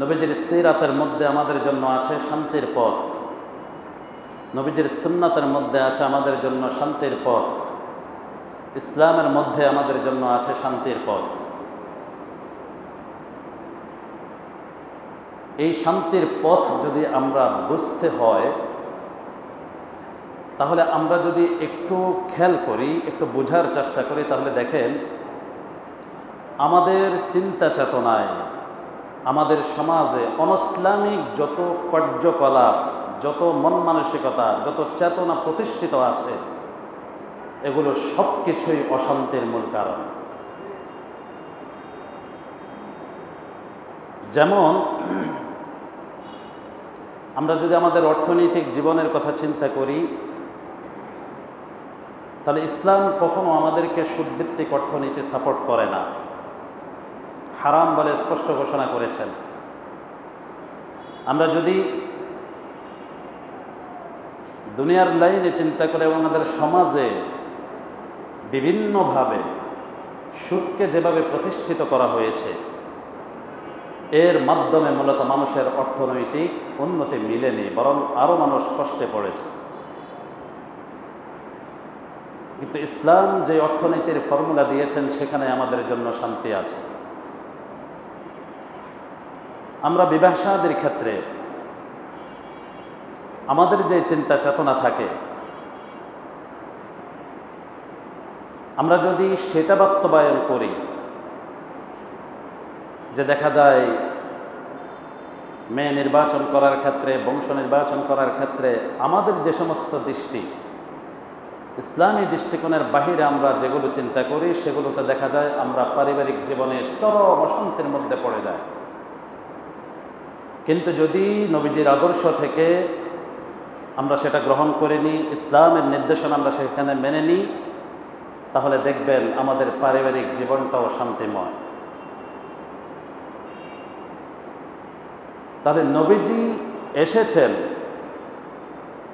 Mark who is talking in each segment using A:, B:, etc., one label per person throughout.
A: নবীজির সিরাতের মধ্যে আমাদের জন্য আছে শান্তির পথ। নবীজির সুন্নাতের মধ্যে আছে আমাদের জন্য শান্তির পথ। ইসলামের মধ্যে আমাদের জন্য আছে শান্তির পথ। এই শান্তির পথ যদি আমরা বুঝতে হয়, তাহলে আমরা যদি একটু খেয়াল করি, একটু বোঝার চেষ্টা করি, তাহলে দেখেন, আমাদের চিন্তা চেতনায় আমাদের সমাজে অনইসলামিক যত কার্যকলাপ, যত মন মানসিকতা যত চেতনা প্রতিষ্ঠিত আছে, এগুলো সব কিছুই অশান্তির মূল কারণ। যেমন, আমরা যদি আমাদের অর্থনৈতিক জীবনের কথা চিন্তা করি, তাহলে ইসলাম কখনো আমাদেরকে সুদভিত্তিক অর্থনীতি সাপোর্ট করে না। হারাম বলে স্পষ্ট ঘোষণা করেছেন। আমরা যদি দুনিয়ার লাইনে চিন্তা করে এবং আমাদের সমাজে বিভিন্নভাবে সুদকে যেভাবে প্রতিষ্ঠিত করা হয়েছে, এর মাধ্যমে মূলত মানুষের অর্থনৈতিক উন্নতি মিলেনি, বরং আরও মানুষ কষ্টে পড়েছে। কিন্তু ইসলাম যে অর্থনীতির ফর্মুলা দিয়েছেন, সেখানে আমাদের জন্য শান্তি আছে। আমরা বিবাসাদের ক্ষেত্রে আমাদের যে চিন্তা চেতনা থাকে, আমরা যদি সেটা বাস্তবায়ন করি, যে দেখা যায় মেয়ে নির্বাচন করার ক্ষেত্রে, বংশ নির্বাচন করার ক্ষেত্রে আমাদের যে সমস্ত দৃষ্টি, ইসলামী দৃষ্টিকোণের বাহিরে আমরা যেগুলো চিন্তা করি, সেগুলোতে দেখা যায় আমরা পারিবারিক জীবনে চরম অশান্তির মধ্যে পড়ে যায় কিন্তু যদি নবীজির আদর্শ থেকে আমরা সেটা গ্রহণ করে নিই, ইসলামের নির্দেশনা আমরা সেখানে মেনে নিই, তাহলে দেখবেন আমাদের পারিবারিক জীবনটাও শান্তিময়। তাহলে নবীজি এসেছেন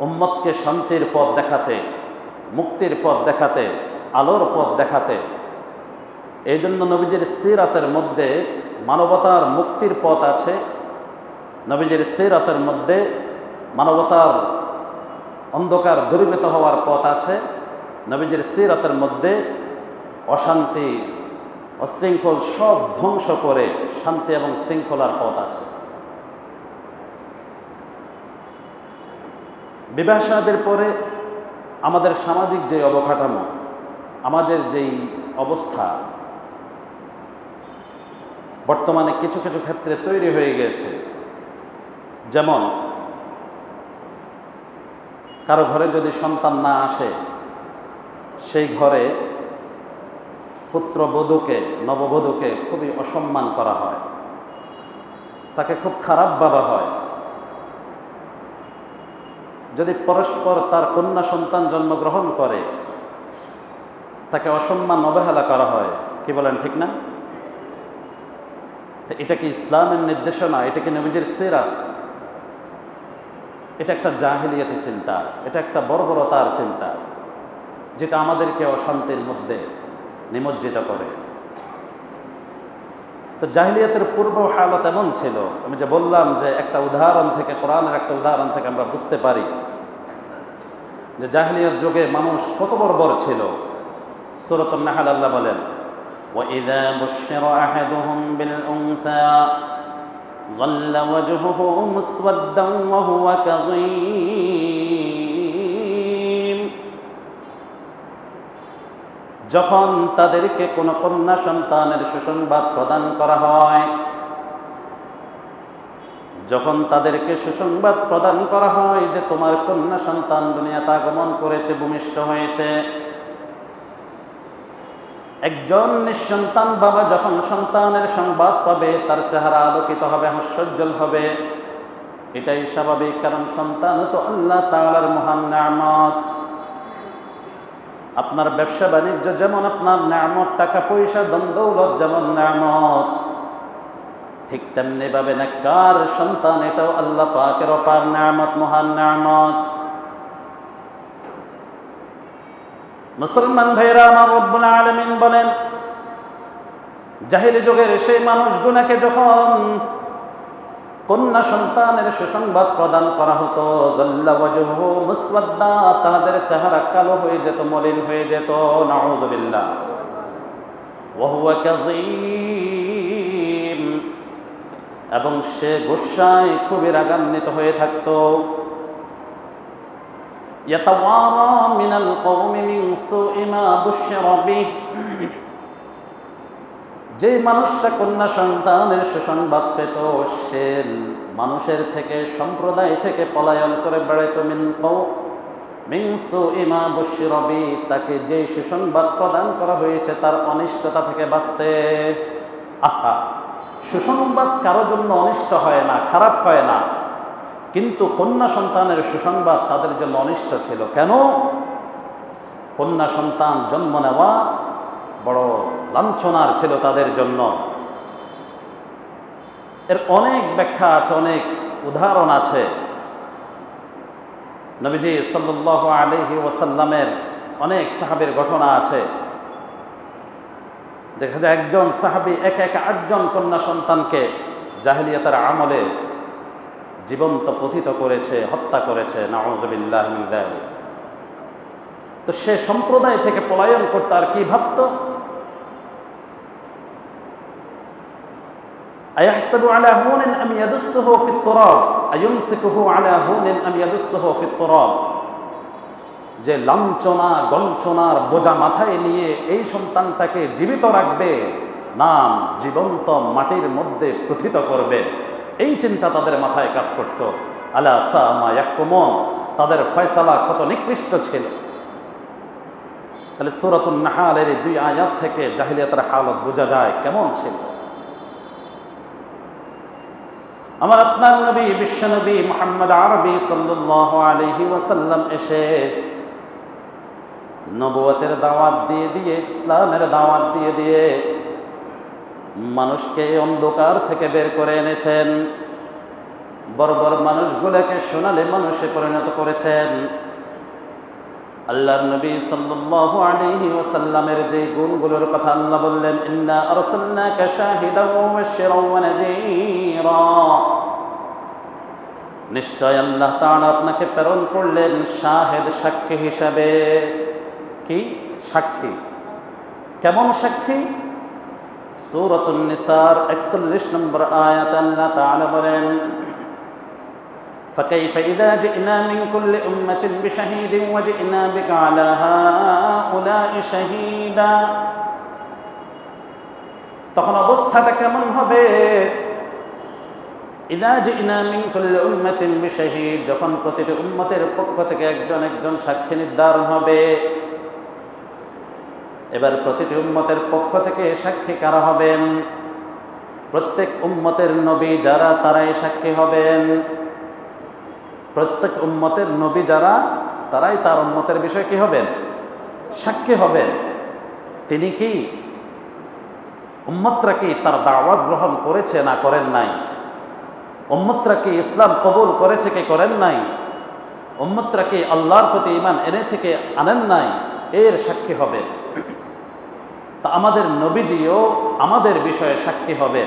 A: উম্মতকে শান্তির পথ দেখাতে, মুক্তির পথ দেখাতে, আলোর পথ দেখাতে। এই জন্য নবীজির সিরাতের মধ্যে মানবতার মুক্তির পথ আছে। নবীজির সিরাতের মধ্যে মানবতার অন্ধকার দূরীভূত হওয়ার পথ আছে। নবীজির সিরাতের মধ্যে অশান্তি, অশৃঙ্খল সব ধ্বংস করে শান্তি এবং শৃঙ্খলার পথ আছে। বিবাসাদের পরে আমাদের সামাজিক যে অবকাঠামো, আমাদের যেই অবস্থা, বর্তমানে কিছু কিছু ক্ষেত্রে তৈরি হয়ে গেছে। যেমন, কারও ঘরে যদি সন্তান না আসে, সেই ঘরে পুত্রবধূকে, নববধূকে খুবই অসম্মান করা হয়। তাকে খুব খারাপ ভাবা হয়। যদি পরস্পর তার কন্যা সন্তান জন্মগ্রহণ করে, তাকে অসম্মান অবহেলা করা হয়, কি বলেন ঠিক না? তো এটা কি ইসলামের নির্দেশনা? এটা কি নবীজির সিরাত? এটা একটা জাহিলিয়াতি চিন্তা এটা একটা বর্বরতার চিন্তা যেটা আমাদেরকে অশান্তির মধ্যে নিমজ্জিত করে তো জাহিলিয়াতের পূর্ব হালত এমন ছিল আমি যে বললাম যে একটা উদাহরণ থেকে কোরআনের একটা উদাহরণ থেকে আমরা বুঝতে পারি যে জাহিলিয়াত যুগে মানুষ কত বর্বর ছিল সুরত নাহাল আল্লাহ বলেন وإذا بشر أحدهم بالأنثى ظل وجهه مسودا وهو كظيم যখন তাদেরকে কোনো কন্যা সন্তানের সুসংবাদ প্রদান করা হয় যখন তাদেরকে সুসংবাদ প্রদান করা হয় যে তোমার কন্যা সন্তান দুনিয়াতে আগমন করেছে ভূমিষ্ঠ হয়েছে একজন নিঃসন্তান বাবা যখন সন্তানের সংবাদ পাবে, তার চেহারা আলোকিত হবে হাস্যজ্জ্বল হবে। এটাই স্বাভাবিক, কারণ সন্তান তো আল্লাহ তালার মহান নামত আপনার ব্যবসা বাণিজ্য যেমন আপনার নামত টাকা পয়সা দ্বন্দ্বৌলত যেমন নামত ঠিক তেমনি ভাবে না কার সন্তান এটাও আল্লাহ পাকের অপার নামত মহান নামত মুসলমান ভাইরা আমার রব্বুল আলমিন বলেন, জাহিলি যুগের সেই মানুষগুলোকে যখন কন্যা সন্তানের সুসংবাদ প্রদান করা হতো তাহাদের চেহারা কালো হয়ে যেত, মলিন হয়ে যেত এবং সে গুসায় খুবই রাগান্বিত হয়ে থাকতো। يتوارى من القوم من سوء ما بشر به যে মানুষটা কন্যা সন্তানের সুসংবাদ পেত সে মানুষের থেকে সম্প্রদায় থেকে পলায়ন করে বেড়াইত মিন মিংসু ইমা বশিরবি তাকে যে সুসংবাদ প্রদান করা হয়েছে তার অনিষ্টতা থেকে বাঁচতে আহা সুসংবাদ কারো জন্য অনিষ্ট হয় না খারাপ হয় না কিন্তু কন্যা সন্তানের সুসংবাদ তাদের জন্য অনিষ্ট ছিল। কেন? কন্যা সন্তান জন্ম নেওয়া বড় লাঞ্ছনার ছিল তাদের জন্য। এর অনেক ব্যাখ্যা আছে, অনেক উদাহরণ আছে। নবীজি সাল্লাহ আলহি ওসাল্লামের অনেক সাহাবির ঘটনা আছে। দেখা যায় একজন সাহাবি এক এক আটজন কন্যা সন্তানকে জাহিলিয়াতের আমলে জীবন্ত পতিত করেছে হত্যা করেছে নাউজবিল্লাহ তো সে সম্প্রদায় থেকে পলায়ন করতে আর কি ভাবত أيحسب على هون أم يدسه في التراب أيمسكه على هون أم يدسه في التراب যে লাঞ্ছনা গঞ্চনার বোঝা মাথায় নিয়ে এই সন্তানটাকে জীবিত রাখবে নাম জীবন্ত মাটির মধ্যে প্রথিত করবে এই চিন্তা তাদের মাথায় কাজ করত। আলা তাদের ফয়সালা কত নিকৃষ্ট ছিল। তাহলে সুরাতুল নাহালের দুই আয়াত থেকে জাহিলিয়াতের হালত বোঝা যায় কেমন ছিল। আমার আপনার নবী বিশ্বনবী মোহাম্মদ আরবি সাল্লাহ আলহি ওয়াসাল্লাম এসে নবুয়তের দাওয়াত দিয়ে দিয়ে, ইসলামের দাওয়াত দিয়ে দিয়ে মানুষকে অন্ধকার থেকে বের করে এনেছেন। বড় মানুষগুলোকে সোনালে মানুষে পরিণত করেছেন। আল্লাহর নবী সাল্লাল্লাহু আলাইহি ওয়াসাল্লামের যে গুণগুলোর কথা আল্লাহ বললেন, ইন্না আরসালনাকা শাহিদাও মুবাশশিরাও ওয়া নিশ্চয় আল্লাহ তাআলা আপনাকে প্রেরণ করলেন শাহেদ সাক্ষী হিসাবে। কি? সাক্ষী। কেমন সাক্ষী? সূরাতুন নিসার 41 নম্বর আয়াত আল্লাহ তাআলা বলেন فكيف إذا جئنا من كل أمة بشهيد وجئنا بك على هؤلاء شهيدا তখন অবস্থাটা কেমন হবে ইদা জিনা মিন কুল্লি উম্মাতিন বিশাহিদ যখন প্রতিটি উম্মতের পক্ষ থেকে একজন একজন সাক্ষী নির্ধারণ হবে এবার প্রতিটি উম্মতের পক্ষ থেকে সাক্ষী কারা হবেন? প্রত্যেক উম্মতের নবী যারা, তারাই সাক্ষী হবেন। প্রত্যেক উম্মতের নবী যারা, তারাই তার উম্মতের বিষয়ে কি হবেন? সাক্ষী হবেন। তিনি কি উম্মতরা কি তার দাওয়াত গ্রহণ করেছে না করেন নাই? উম্মতরা কি ইসলাম কবুল করেছে কি করেন নাই? উম্মতরা কি আল্লাহর প্রতি ইমান এনেছে কে আনেন নাই? এর সাক্ষী হবে তা আমাদের নবীজিও আমাদের বিষয়ে সাক্ষী হবে।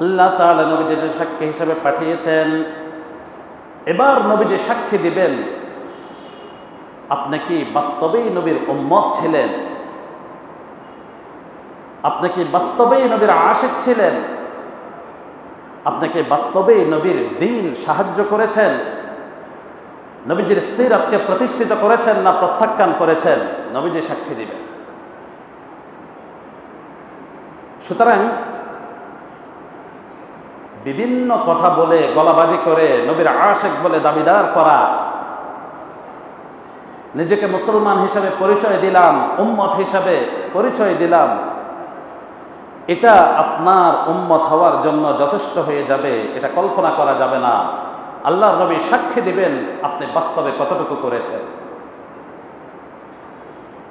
A: আল্লাহ তাআলা নবীজি সাক্ষী হিসাবে পাঠিয়েছেন। এবার নবীজি সাক্ষী দিবেন, আপনি কি বাস্তবেই নবীর উম্মত ছিলেন? আপনি কি বাস্তবেই নবীর আশেক ছিলেন? আপনাকে বাস্তবেই নবীর দিন সাহায্য করেছেন? নবীজির সিরাতকে প্রতিষ্ঠিত করেছেন না প্রত্যাখ্যান করেছেন, নবীজি সাক্ষী দিবেন। সুতরাং বিভিন্ন কথা বলে, গলাবাজি করে, নবীর আশেক বলে দাবিদার করা, নিজেকে মুসলমান হিসাবে পরিচয় দিলাম, উম্মত হিসাবে পরিচয় দিলাম, এটা আপনার উম্মত হওয়ার জন্য যথেষ্ট হয়ে যাবে, এটা কল্পনা করা যাবে না। আল্লাহর নবী সাক্ষী দিবেন আপনি বাস্তবে কতটুকু করেছেন।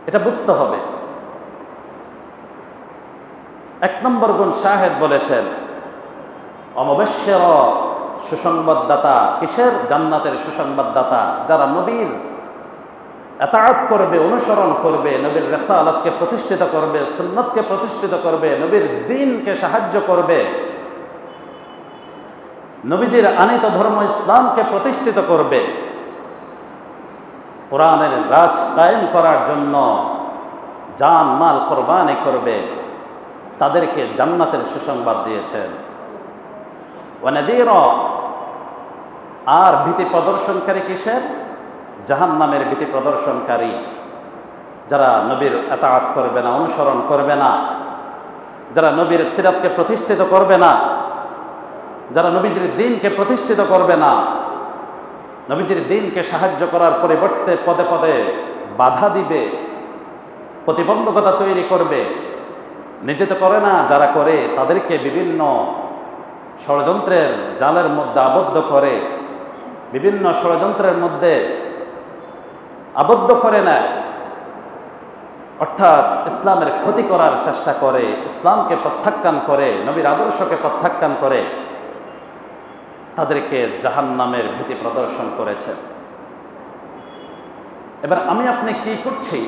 A: এটা বুঝতে হবে। এক নম্বর গুণ শাহেদ বলেছেন, অমবেশ্বর সুসংবাদদাতা কিসের? জান্নাতের সুসংবাদদাতা, যারা নবীর এতায়াত করবে, অনুসরণ করবে, নবীর রেসালতকে প্রতিষ্ঠিত করবে, সুন্নতকে প্রতিষ্ঠিত করবে, নবীর দিনকে সাহায্য করবে। নবীজির আনিত ধর্ম ইসলামকে প্রতিষ্ঠিত করবে। কোরআনের রাজ কায়েম করার জন্য জান মাল কোরবানি করবে। তাদেরকে জান্নাতের সুসংবাদ দিয়েছেন। ওয়ানাদির আর ভীতি প্রদর্শনকারী কিসের? জাহান নামের ভীতি প্রদর্শনকারী। যারা নবীর এতায়াত করবে না, অনুসরণ করবে না, যারা নবীর সিরাতকে প্রতিষ্ঠিত করবে না যারা নবীজির দিনকে প্রতিষ্ঠিত করবে না, নবীজির দিনকে সাহায্য করার পরিবর্তে পদে পদে বাধা দিবে, প্রতিবন্ধকতা তৈরি করবে। নিজে তো করে না, যারা করে তাদেরকে বিভিন্ন ষড়যন্ত্রের জালের মধ্যে আবদ্ধ করে, বিভিন্ন ষড়যন্ত্রের মধ্যে আবদ্ধ করে নেয়। অর্থাৎ ইসলামের ক্ষতি করার চেষ্টা করে, ইসলামকে প্রত্যাখ্যান করে, নবীর আদর্শকে প্রত্যাখ্যান করে। তাদেরকে জাহান নামের ভীতি প্রদর্শন করেছে। এবার আমি আপনি কি করছি?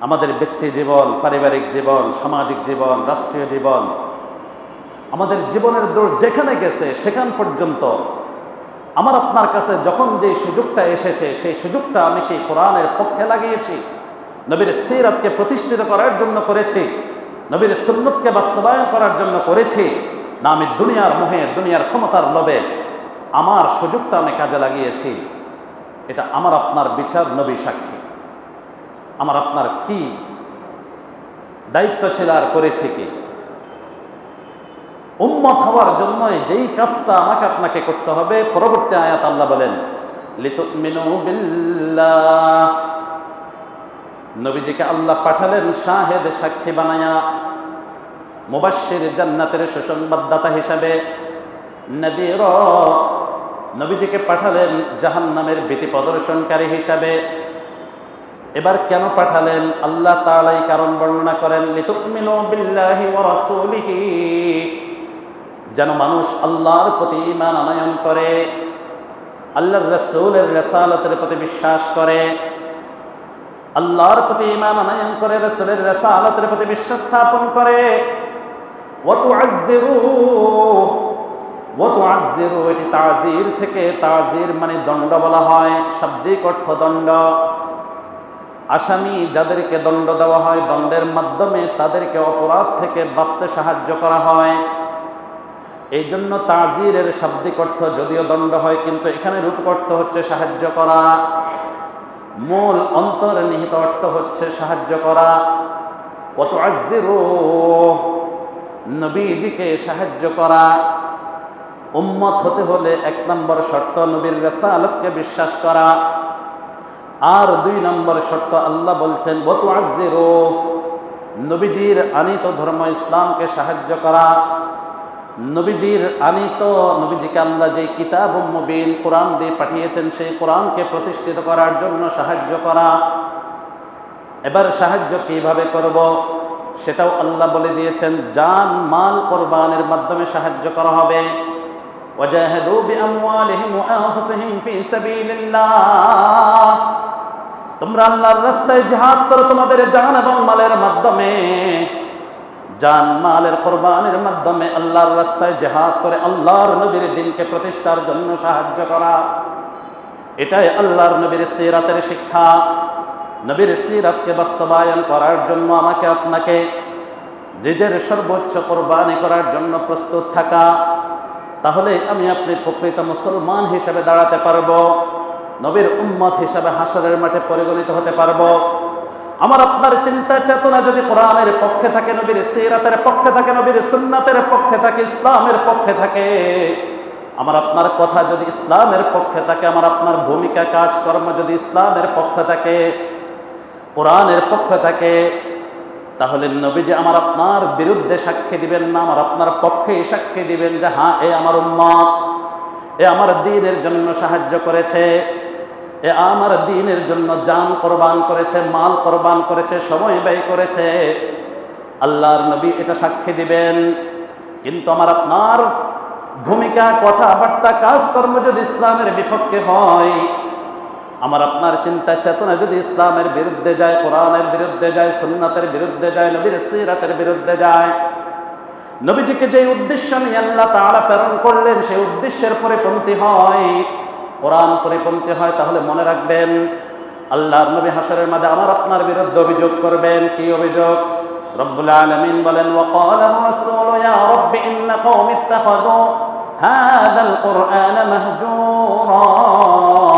A: আমাদের ব্যক্তি জীবন, পারিবারিক জীবন, সামাজিক জীবন, রাষ্ট্রীয় জীবন, আমাদের জীবনের দৌড় যেখানে গেছে সেখান পর্যন্ত আমার আপনার কাছে যখন যে সুযোগটা এসেছে, সেই সুযোগটা আমি কি কোরআনের পক্ষে লাগিয়েছি? নবীর সিরাতকে প্রতিষ্ঠিত করার জন্য করেছি? নবীর সুন্নতকে বাস্তবায়ন করার জন্য করেছি? না আমি দুনিয়ার মোহে, দুনিয়ার ক্ষমতার লোভে আমার সুযোগটা আমি কাজে লাগিয়েছি। এটা আমার আপনার বিচার নবী সাক্ষী। আমার আপনার কি দায়িত্ব ছিল আর করেছি কি? উম্মত হওয়ার জন্য যেই কাজটা আমাকে আপনাকে করতে হবে, পরবর্তী আয়াত আল্লাহ বলেন নবীজিকে আল্লাহ পাঠালেন শাহেদ সাক্ষী বানায়া। মুবাশশির জান্নাতের সুসংবাদদাতা হিসাবে নদীর নবীজিকে পাঠালেন জাহান্নামের ভীতি প্রদর্শনকারী হিসাবে। এবার কেন পাঠালেন? আল্লাহ তাআলাই কারণ বর্ণনা করেন, লিতুমিনু বিল্লাহি ওয়া রাসূলিহি যেন মানুষ আল্লাহর প্রতি ইমান আনয়ন করে, আল্লাহর রসুলের রেসালতের প্রতি বিশ্বাস করে, আল্লাহর প্রতি ইমান আনয়ন করে, রসুলের রেসালতের প্রতি বিশ্বাস স্থাপন করে ওতু আজিরু ওতু আজিরু এটি তাজির থেকে, তাজির মানে দণ্ড বলা হয়, শাব্দিক অর্থ দণ্ড। আসামি যাদেরকে দণ্ড দেওয়া হয়, দণ্ডের মাধ্যমে তাদেরকে অপরাধ থেকে বাঁচতে সাহায্য করা হয়। এই জন্য তাজিরের শাব্দিক অর্থ যদিও দণ্ড হয়, কিন্তু এখানে রূপ অর্থ হচ্ছে সাহায্য করা। মূল অন্তর্নিহিত অর্থ হচ্ছে সাহায্য করা। অত আজিরু নবীজিকে সাহায্য করা। উম্মত হতে হলে এক নম্বর শর্ত নবীর রেসালতকে বিশ্বাস করা। আর দুই নম্বর শর্ত আল্লাহ বলছেন বতু আজিরু নবীজির আনিত ধর্ম ইসলামকে সাহায্য করা। নবীজির আনিত, নবীজিকে আল্লাহ যে কিতাব মুবিন কোরআন দিয়ে পাঠিয়েছেন, সেই কোরআনকে প্রতিষ্ঠিত করার জন্য সাহায্য করা। এবার সাহায্য কীভাবে করব? সেটাও আল্লাহ বলে দিয়েছেন জান মাল কোরবানের মাধ্যমে সাহায্য করা হবে। তোমরা আল্লাহর রাস্তায় জিহাদ করো তোমাদের জান এবং মালের মাধ্যমে। জান মালের কোরবানের মাধ্যমে আল্লাহর রাস্তায় জেহাদ করে আল্লাহর নবীর দিনকে প্রতিষ্ঠার জন্য সাহায্য করা। এটাই আল্লাহর নবীর সিরাতের শিক্ষা। নবীর সিরাতকে বাস্তবায়ন করার জন্য আমাকে আপনাকে নিজের সর্বোচ্চ কোরবানি করার জন্য প্রস্তুত থাকা। তাহলে আমি আপনি প্রকৃত মুসলমান হিসেবে দাঁড়াতে পারব, নবীর উম্মত হিসাবে হাসরের মাঠে পরিগণিত হতে পারব। আমার আপনার চিন্তা চেতনা যদি কোরআনের পক্ষে থাকে, নবীর সিরাতের পক্ষে থাকে, নবীর সুন্নাতের পক্ষে থাকে, ইসলামের পক্ষে থাকে, আমার আপনার কথা যদি ইসলামের পক্ষে থাকে, আমার আপনার ভূমিকা, কাজকর্ম যদি ইসলামের পক্ষে থাকে কোরআনের পক্ষে থাকে, তাহলে নবীজি আমার আপনার বিরুদ্ধে সাক্ষী দিবেন না, আমার আপনার পক্ষে সাক্ষী দিবেন যে হ্যাঁ এ আমার উম্মত, এ আমার দিনের জন্য সাহায্য করেছে, এ আমার দিনের জন্য জান কোরবান করেছে, মাল কোরবান করেছে, সময় ব্যয় করেছে। আল্লাহর নবী এটা সাক্ষী দিবেন। কিন্তু আমার আপনার ভূমিকা, কথাবার্তা, কাজকর্ম যদি ইসলামের বিপক্ষে হয় আমার আপনার চিন্তা চেতনা যদি ইসলামের বিরুদ্ধে যায়, কোরআনের বিরুদ্ধে যায়, সুন্নাতের বিরুদ্ধে যায়, নবীর সিরাতের বিরুদ্ধে যায়, নবীজিকে যে উদ্দেশ্য নিয়ে আল্লাহ তাআলা প্রেরণ করলেন, সেই উদ্দেশ্যের পরিপন্থী হয়, কোরআন পরিপন্থী হয়, তাহলে মনে রাখবেন, আল্লাহর নবী হাসরের মাঝে আমার আপনার বিরুদ্ধে অভিযোগ করবেন, কি অভিযোগ? রব্বুল আলামিন বলেন রাসূল, ইয়া রাব্বি ইন্না কওমি ইত্তাখাযু হাযাল কুরআন মাহজুরা।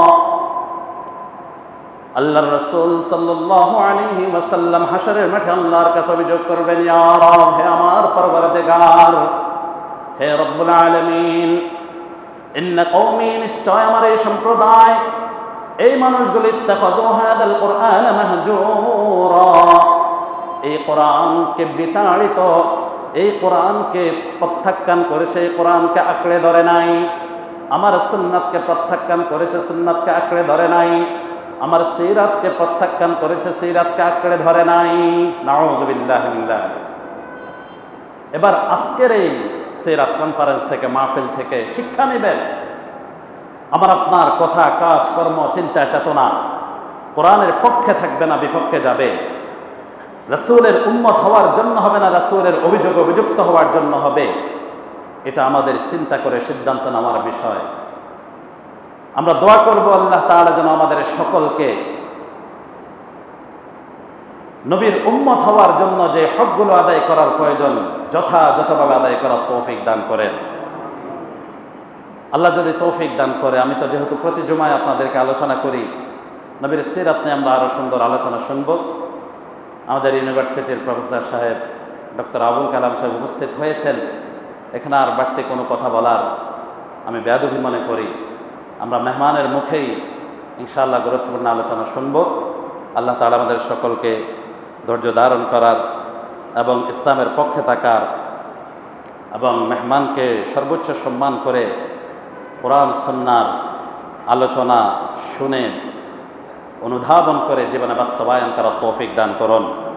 A: আল্লাহর রাসূল সাল্লাল্লাহু আলাইহি ওয়াসাল্লাম হাশরের মাঠে আল্লাহর কাছে অভিযোগ করবেন রব, হে আমার পরবর্তীকার হে রব্বুল আলামিন, ইন্না কওমি নিশ্চয় আমার এই সম্প্রদায়, এই মানুষগুলি কুরআন এই কোরআনকে বিতাড়িত, এই কোরআনকে প্রত্যাখ্যান করেছে, এই কোরআনকে আঁকড়ে ধরে নাই। আমার সুন্নাতকে প্রত্যাখ্যান করেছে, সুন্নাতকে আঁকড়ে ধরে নাই। আমার সেই রাতকে প্রত্যাখ্যান করেছে সেই রাতকে আঁকড়ে ধরে নাই। নাউজুবিল্লাহ এবার আজকের এই সিরাত কনফারেন্স থেকে, মাহফিল থেকে শিক্ষা নেবেন। আমার আপনার কথা, কাজ, কর্ম, চিন্তা, চেতনা কোরআনের পক্ষে থাকবে না, বিপক্ষে যাবে। রাসূলের উম্মত হওয়ার জন্য হবে না, রাসূলের অভিযোগ অভিযুক্ত হওয়ার জন্য হবে। এটা আমাদের চিন্তা করে সিদ্ধান্ত নেওয়ার বিষয়। আমরা দোয়া করব আল্লাহ তাআলা যেন আমাদের সকলকে নবীর উম্মত হওয়ার জন্য যে হকগুলো আদায় করার প্রয়োজন যথাযথভাবে আদায় করার তৌফিক দান করেন। আল্লাহ যদি তৌফিক দান করে, আমি তো যেহেতু প্রতি জুমায় আপনাদেরকে আলোচনা করি, নবীর সিরাত নিয়ে আমরা আরও সুন্দর আলোচনা শুনব। আমাদের ইউনিভার্সিটির প্রফেসর সাহেব ডক্টর আবুল কালাম সাহেব উপস্থিত হয়েছেন। এখানে আর বাড়তি কোনো কথা বলার আমি বেয়াদবি মনে করি। আমরা মেহমানের মুখেই ইনশাআল্লাহ গুরুত্বপূর্ণ আলোচনা শুনব। আল্লাহ তালা আমাদের সকলকে ধৈর্য ধারণ করার এবং ইসলামের পক্ষে থাকার এবং মেহমানকে সর্বোচ্চ সম্মান করে কোরআন সন্ন্যার আলোচনা শুনে অনুধাবন করে জীবনে বাস্তবায়ন করার তৌফিক দান করুন।